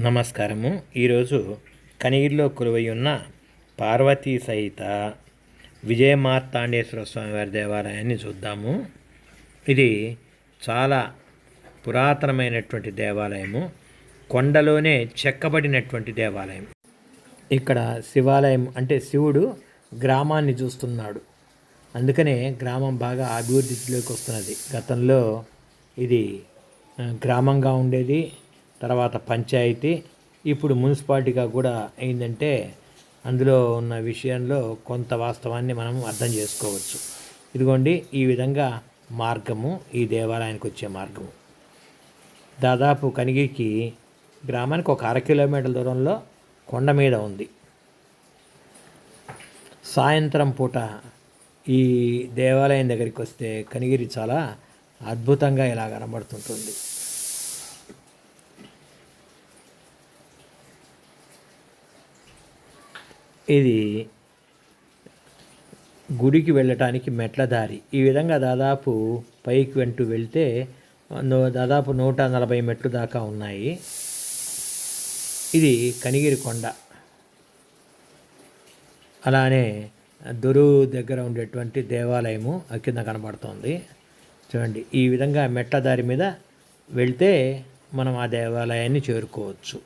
నమస్కారము. ఈరోజు కనిగిరిలో కొలువై ఉన్న పార్వతీ సహిత విజయ మార్తాండేశ్వర స్వామి వారి దేవాలయాన్ని చూద్దాము. ఇది చాలా పురాతనమైనటువంటి దేవాలయము. కొండలోనే చెక్కబడినటువంటి దేవాలయం. ఇక్కడ శివాలయం అంటే శివుడు గ్రామాన్ని చూస్తున్నాడు. అందుకనే గ్రామం బాగా అభివృద్ధిలోకి వస్తున్నది. గతంలో ఇది గ్రామంగా ఉండేది. తర్వాత పంచాయతీ. ఇప్పుడు మున్సిపాలిటీగా కూడా అయిందంటే అందులో ఉన్న విషయంలో కొంత వాస్తవాన్ని మనం అర్థం చేసుకోవచ్చు. ఇదిగోండి ఈ విధంగా మార్గము ఈ దేవాలయానికి వచ్చే మార్గము. దాదాపు కనిగిరికి గ్రామానికి ఒక అర కిలోమీటర్ల దూరంలో కొండ మీద ఉంది. సాయంత్రం పూట ఈ దేవాలయం దగ్గరికి వస్తే కనిగిరి చాలా అద్భుతంగా ఇలా కనబడుతుంటుంది. ఇది గుడికి వెళ్ళటానికి మెట్ల దారి. ఈ విధంగా దాదాపు పైకి వెంటూ వెళ్తే దాదాపు నూట నలభై మెట్లు దాకా ఉన్నాయి. ఇది కనిగిరి కొండ. అలానే దొరువు దగ్గర ఉండేటువంటి దేవాలయము కింద కనబడుతోంది. చూడండి ఈ విధంగా మెట్ల దారి మీద వెళ్తే మనం ఆ దేవాలయాన్ని చేరుకోవచ్చు.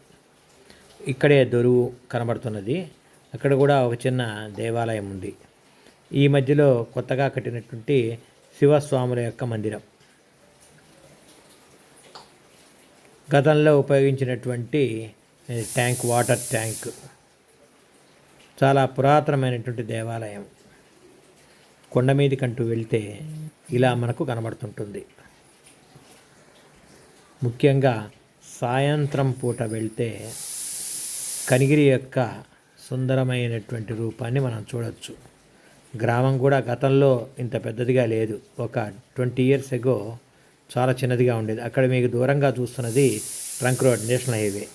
ఇక్కడే దొరువు కనబడుతున్నది. అక్కడ కూడా ఒక చిన్న దేవాలయం ఉంది. ఈ మధ్యలో కొత్తగా కట్టినటువంటి శివస్వాముల యొక్క మందిరం. గతంలో ఉపయోగించినటువంటి ట్యాంక్ వాటర్ ట్యాంక్. చాలా పురాతనమైనటువంటి దేవాలయం. కొండ మీదకంటూ వెళ్తే ఇలా మనకు కనబడుతుంటుంది. ముఖ్యంగా సాయంత్రం పూట వెళ్తే కనిగిరి యొక్క సుందరమైనటువంటి రూపాన్ని మనం చూడవచ్చు గ్రామం కూడా గతంలో ఇంత పెద్దదిగా లేదు. ఒక ట్వంటీ ఇయర్స్ ఎగో చాలా చిన్నదిగా ఉండేది. అక్కడ మీకు దూరంగా చూస్తున్నది ట్రంక్ రోడ్ నేషనల్ హైవే.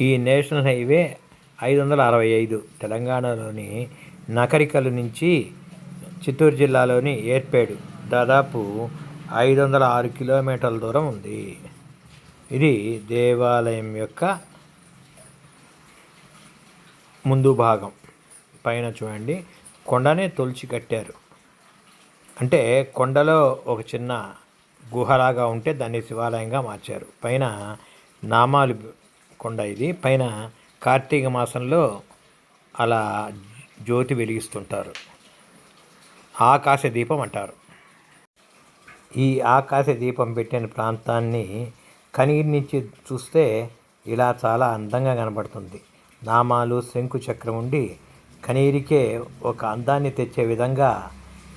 ఈ నేషనల్ హైవే ఐదు వందల అరవై ఐదు తెలంగాణలోని నకరికలు నుంచి చిత్తూరు జిల్లాలోని ఏర్పేడు. దాదాపు ఐదు వందల ఆరు కిలోమీటర్ల దూరం ఉంది. ఇది దేవాలయం యొక్క ముందు భాగం. పైన చూడండి. కొండనే తొలిచి కట్టారు. అంటే కొండలో ఒక చిన్న గుహలాగా ఉంటే దాన్ని శివాలయంగా మార్చారు. పైన నామాలు కొండ ఇది. పైన కార్తీక మాసంలో అలా జ్యోతి వెలిగిస్తుంటారు. ఆకాశ దీపం అంటారు. ఈ ఆకాశ దీపం పెట్టిన ప్రాంతాన్ని కనిగిరి నుంచి చూస్తే ఇలా చాలా అందంగా కనబడుతుంది. నామాలు శంకు చక్రం ఉండి కనీరికే ఒక అందాన్ని తెచ్చే విధంగా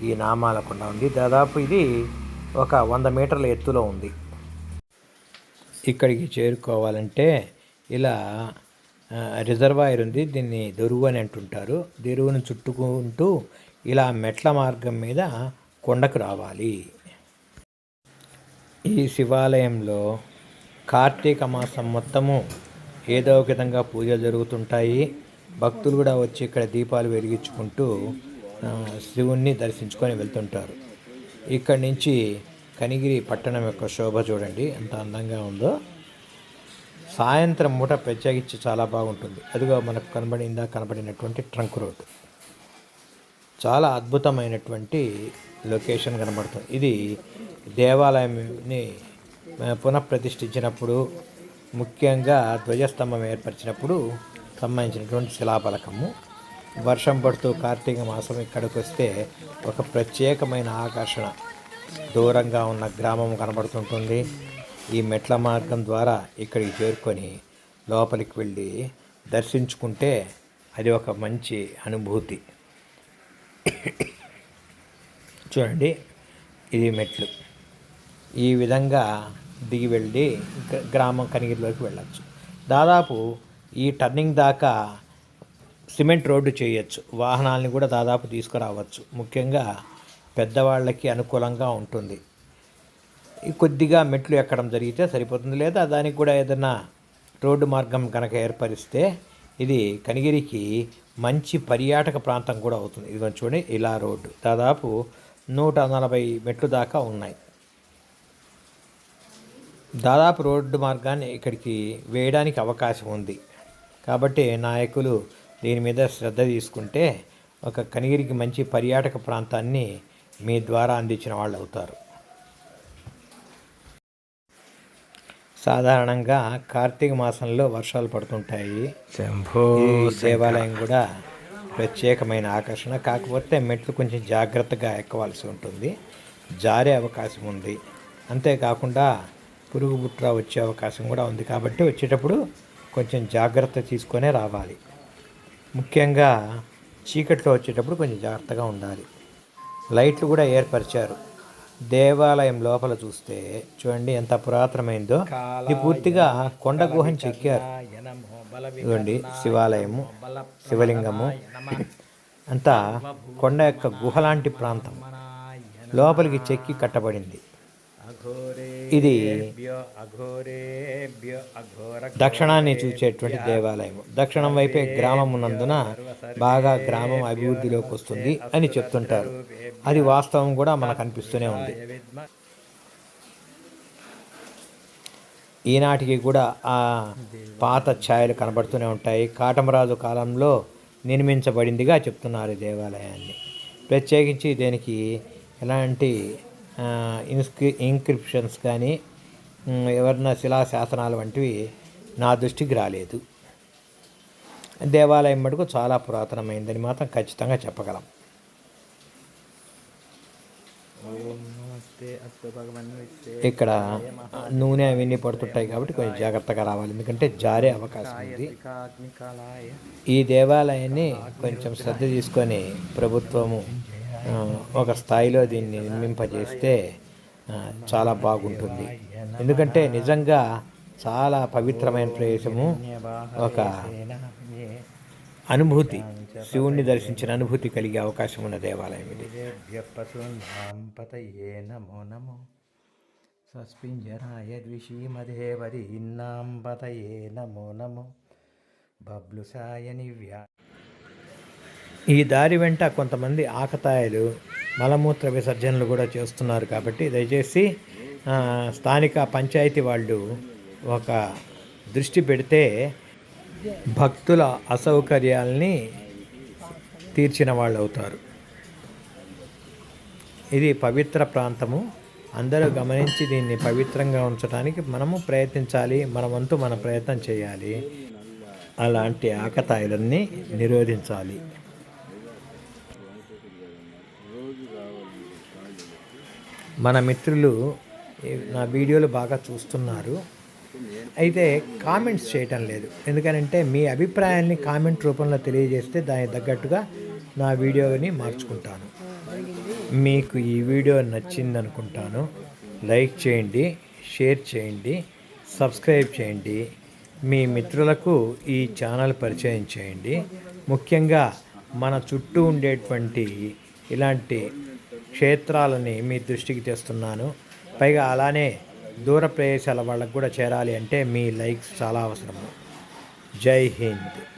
ఈ నామాల కొండ ఉంది. దాదాపు ఇది ఒక వంద మీటర్ల ఎత్తులో ఉంది. ఇక్కడికి చేరుకోవాలంటే ఇలా రిజర్వాయర్ ఉంది. దీన్ని దొరువు అని అంటుంటారు. దొరువును చుట్టుకుంటూ ఇలా మెట్ల మార్గం మీద కొండకు రావాలి. ఈ శివాలయంలో కార్తీక మాసం మొత్తము ఏదో ఒక విధంగా పూజలు జరుగుతుంటాయి. భక్తులు కూడా వచ్చి ఇక్కడ దీపాలు వెలిగించుకుంటూ శివుణ్ణి దర్శించుకొని వెళ్తుంటారు. ఇక్కడి నుంచి కనిగిరి పట్టణం యొక్క శోభ చూడండి ఎంత అందంగా ఉందో. సాయంత్రం మూట ప్రత్యేకించి చాలా బాగుంటుంది. అదిగో మనకు కనబడిందా కనబడినటువంటి ట్రంక్ రోడ్. చాలా అద్భుతమైనటువంటి లొకేషన్ కనబడుతుంది. ఇది దేవాలయంని పునఃప్రతిష్ఠించినప్పుడు ముఖ్యంగా ధ్వజస్తంభం ఏర్పరిచినప్పుడు సంబంధించినటువంటి శిలాఫలకము. వర్షం పడుతూ కార్తీక మాసం ఇక్కడికి వస్తే ఒక ప్రత్యేకమైన ఆకర్షణ. దూరంగా ఉన్న గ్రామం కనబడుతుంటుంది. ఈ మెట్ల మార్గం ద్వారా ఇక్కడికి చేరుకొని లోపలికి వెళ్ళి దర్శించుకుంటే అది ఒక మంచి అనుభూతి. చూడండి ఇది మెట్లు. ఈ విధంగా దిగి వెళ్ళి గ్రామం కనిగిరిలోకి వెళ్ళచ్చు. దాదాపు ఈ టర్నింగ్ దాకా సిమెంట్ రోడ్డు చేయొచ్చు. వాహనాలని కూడా దాదాపు తీసుకురావచ్చు. ముఖ్యంగా పెద్దవాళ్ళకి అనుకూలంగా ఉంటుంది. కొద్దిగా మెట్లు ఎక్కడం జరిగితే సరిపోతుంది. లేదా దానికి కూడా ఏదైనా రోడ్డు మార్గం కనుక ఏర్పరిస్తే ఇది కనిగిరికి మంచి పర్యాటక ప్రాంతం కూడా అవుతుంది. ఇది చూడండి ఇలా రోడ్డు. దాదాపు నూట నలభై మెట్లు దాకా ఉన్నాయి. దాదాపు రోడ్డు మార్గాన్ని ఇక్కడికి వేయడానికి అవకాశం ఉంది. కాబట్టి నాయకులు దీని మీద శ్రద్ధ తీసుకుంటే ఒక కనిగిరికి మంచి పర్యాటక ప్రాంతాన్ని మీ ద్వారా అందించిన వాళ్ళు అవుతారు. సాధారణంగా కార్తీక మాసంలో వర్షాలు పడుతుంటాయి. దేవాలయం కూడా ప్రత్యేకమైన ఆకర్షణ. కాకపోతే మెట్లు కొంచెం జాగ్రత్తగా ఎక్కవలసి ఉంటుంది. జారే అవకాశం ఉంది. అంతేకాకుండా పురుగు బుట్ర వచ్చే అవకాశం కూడా ఉంది కాబట్టి వచ్చేటప్పుడు కొంచెం జాగ్రత్త తీసుకొనే రావాలి. ముఖ్యంగా చీకట్లో వచ్చేటప్పుడు కొంచెం జాగ్రత్తగా ఉండాలి. లైట్లు కూడా ఏర్పరిచారు. దేవాలయం లోపల చూస్తే చూడండి ఎంత పురాతనమైందో. ఇది పూర్తిగా కొండ గుహని చెక్కారు. ఇదిగోండి శివాలయము శివలింగము. అంతా కొండ యొక్క గుహ లాంటి ప్రాంతం లోపలికి చెక్కి కట్టబడింది. ఇది దక్షిణాన్ని చూచేటువంటి దేవాలయం దక్షిణం వైపే గ్రామం ఉన్నందున బాగా గ్రామం అభివృద్ధిలోకి వస్తుంది అని చెప్తుంటారు. అది వాస్తవం కూడా మనకు అనిపిస్తూనే ఉంది. ఈనాటికి కూడా ఆ పాత ఛాయలు కనబడుతూనే ఉంటాయి. కాటమరాజు కాలంలో నిర్మించబడిందిగా చెప్తున్నారు ఈ దేవాలయాన్ని. ప్రత్యేకించి దీనికి ఎలాంటి ఇన్స్క్రి ఇన్క్రిప్షన్స్ కానీ ఉమ్, ఎవరన్నా శిలాశాసనాలు వంటివి నా దృష్టికి రాలేదు. దేవాలయం మటుకు చాలా పురాతనమైందని మాత్రం ఖచ్చితంగా చెప్పగలం. ఇక్కడ నూనె అవన్నీ పడుతుంటాయి కాబట్టి కొంచెం జాగ్రత్తగా రావాలి. ఎందుకంటే జారే అవకాశం ఉంది. ఈ దేవాలయాన్ని కొంచెం శ్రద్ధ తీసుకొని ప్రభుత్వము ఒక స్థాయిలో దీన్ని నిర్మింపజేస్తే చాలా బాగుంటుంది. ఎందుకంటే నిజంగా చాలా పవిత్రమైన ప్రదేశము ఒక అనుభూతి శివుణ్ణి దర్శించిన అనుభూతి కలిగే అవకాశం ఉన్న దేవాలయం ఇది. పశూనాం పతయే నమో నమో. సస్పింజరాయ ద్విషీమదేవరీన్నాం పతయే నమో నమో. బబ్లుసాయ వ్యా ఈ దారి వెంట కొంతమంది ఆకతాయిలు మలమూత్ర విసర్జనలు కూడా చేస్తున్నారు కాబట్టి దయచేసి స్థానిక పంచాయతీ వాళ్ళు ఒక దృష్టి పెడితే భక్తుల అసౌకర్యాల్ని తీర్చిన వాళ్ళు అవుతారు. ఇది పవిత్ర ప్రాంతము. అందరూ గమనించి దీన్ని పవిత్రంగా ఉంచడానికి మనము ప్రయత్నించాలి మన వంతు మన ప్రయత్నం చేయాలి. అలాంటి ఆకతాయిలన్నీ నిరోధించాలి. మన మిత్రులు నా వీడియోలు బాగా చూస్తున్నారు. అయితే కామెంట్స్ చేయటం లేదు. ఎందుకనంటే మీ అభిప్రాయాల్ని కామెంట్ రూపంలో తెలియజేస్తే దానికి తగ్గట్టుగా నా వీడియోని మార్చుకుంటాను. మీకు ఈ వీడియో నచ్చింది అనుకుంటాను. లైక్ చేయండి షేర్ చేయండి సబ్స్క్రైబ్ చేయండి. మీ మిత్రులకు ఈ ఛానల్ పరిచయం చేయండి. ముఖ్యంగా మన చుట్టూ ఉండేటువంటి ఇలాంటి క్షేత్రాలని మీ దృష్టికి తెస్తున్నాను. పైగా అలానే దూర ప్రదేశాల వాళ్ళకు కూడా చేరాలి అంటే మీ లైక్స్ చాలా అవసరము. జై హింద్.